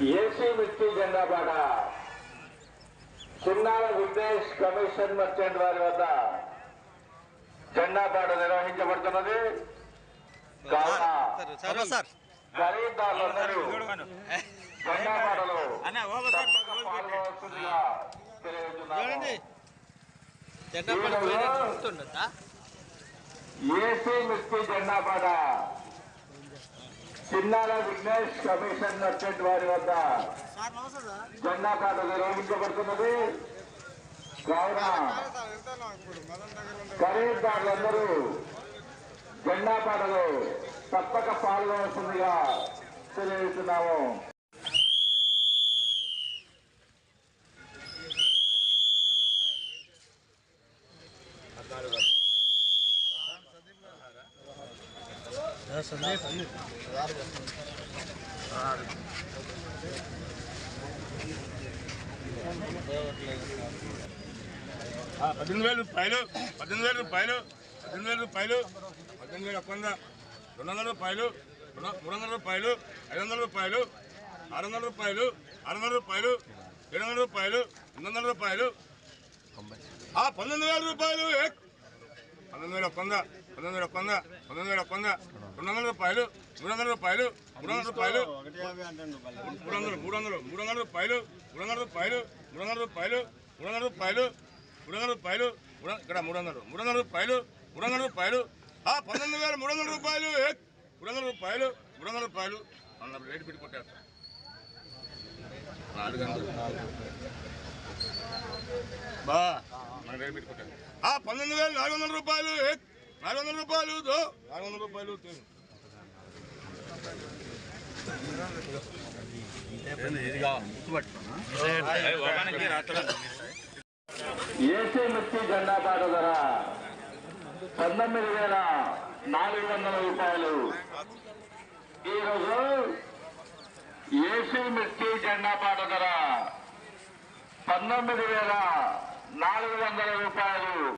AC మిర్చి జెండాబాట. చిన్నాల విఘ్నేష్ కమిషన్ మర్చెంట్ వారి వద్ద జెండాబాట నిర్వహించబడుతున్నది. కావున ఖరీదారులందరూ సార్. తప్పక పాల్గొనవలసిందిగా తెలియజేస్తున్నాము. చూడండి జెండా పడి గుర్తుండదా ఏసీ మిర్చి జెండాబాట చిన్నాల విఘ్నేష్ కమిషన్ మర్చెంట్ వారి వద్ద. జెండా నమస్తే నిర్వహించబడుతున్నది. కావున ఖరీదారులందరూ జెండా పాటలో తప్పక పాల్గొనవలసిందిగా తెలియజేస్తున్నాము. పద్దెనిమిది వేల రూపాయలు పద్దెనిమిది వేల రూపాయలు పద్దెనిమిది వేల రూపాయలు పద్దెనిమిది వేల ఒక్క వంద రెండు వందల రూపాయలు మూడు వందల రూపాయలు ఐదు వందల రూపాయలు ఆరు వందల రూపాయలు ఆరు వందల రూపాయలు ఏడు వందల రూపాయలు ఎనిమిది వందల రూపాయలు ఆ పంతొమ్మిది వేల రూపాయలు ఏ! పంతొమ్మిది వేల ఒక్క వంద పంతొమ్మిది వేల ఒక్క వంద పంతొమ్మిది వేల ఒక్క వంద రెండు వందల రూపాయలు మూడు వందల రూపాయలు మూడు వందల రూపాయలు మూడు వందలు మూడు వందలు మూడు వందల రూపాయలు మూడు వందల రూపాయలు మూడు వందల రూపాయలు మూడు వందల రూపాయలు మూడు వందల రూపాయలు ఇక్కడ మూడు వందలు మూడు వందల రూపాయలు మూడు వందల రూపాయలు ఆ పంతొమ్మిది వేల మూడు వందల రూపాయలు మూడు వందల రూపాయలు మూడు వందల రూపాయలు అన్న రేటు పెట్టి కొట్టేస్తా నాలుగు వందలు బా ఆ పంతొమ్మిది వేల నాలుగు వందల రూపాయలు! నాలుగు వందల రూపాయలు నాలుగు వందల రూపాయలు. ఏసీ మిర్చి జెండా పాట ధర పంతొమ్మిది వేల నాలుగు వందల రూపాయలు. ఈరోజు ఏసీ మిర్చి జెండా పాట ధర పంతొమ్మిది వేల నాలుగు వందల రూపాయలు.